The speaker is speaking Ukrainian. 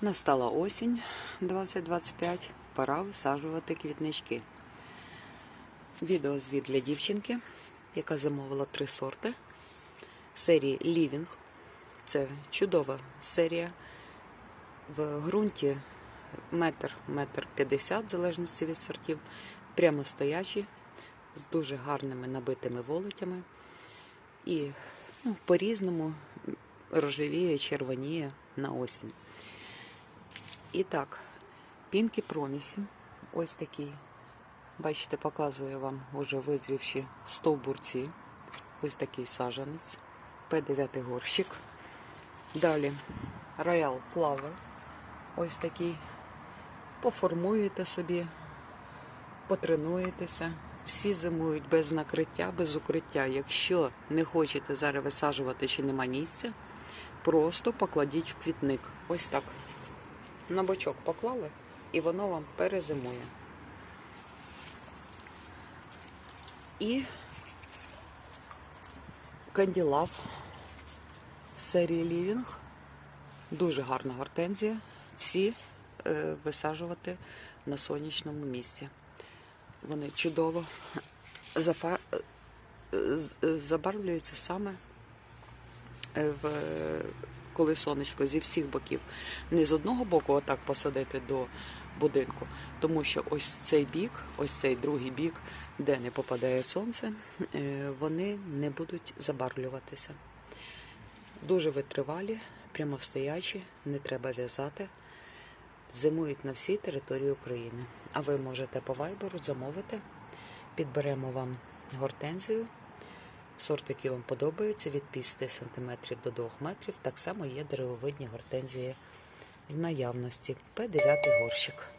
Настала осінь 2025, пора висаджувати квітнички. Відеозвіт для дівчинки, яка замовила три сорти серії Living. Це чудова серія. В ґрунті метр, метр п'ятдесят, в залежності від сортів, прямо стоячі, з дуже гарними набитими волотями. І ну, по-різному рожевіє, червоніє на осінь. І так, пінки промісі. Ось такий. Бачите, показую вам уже визрівші стовбурці. Ось такий сажанець. П9 горщик. Далі Royal Flower. Ось такий. Поформуєте собі, потренуєтеся. Всі зимують без накриття, без укриття. Якщо не хочете зараз висаджувати чи нема місця, просто покладіть в квітник. Ось так. На бочок поклали, і воно вам перезимує. І канділав серії Living. Дуже гарна гортензія. Всі е, висаджувати на сонячному місці. Вони чудово зафа... е, забарвлюються саме е, в, коли сонечко зі всіх боків. Не з одного боку отак посадити до будинку, тому що ось цей бік, ось цей другий бік, де не попадає сонце, е, вони не будуть забарвлюватися. Дуже витривалі, прямостоячі, не треба в'язати. Зимують на всій території України. А ви можете по вайберу замовити. Підберемо вам гортензію. Сорт, який вам подобається, від 50 см до 2 метрів. Так само є деревовидні гортензії в наявності. П9 горщик.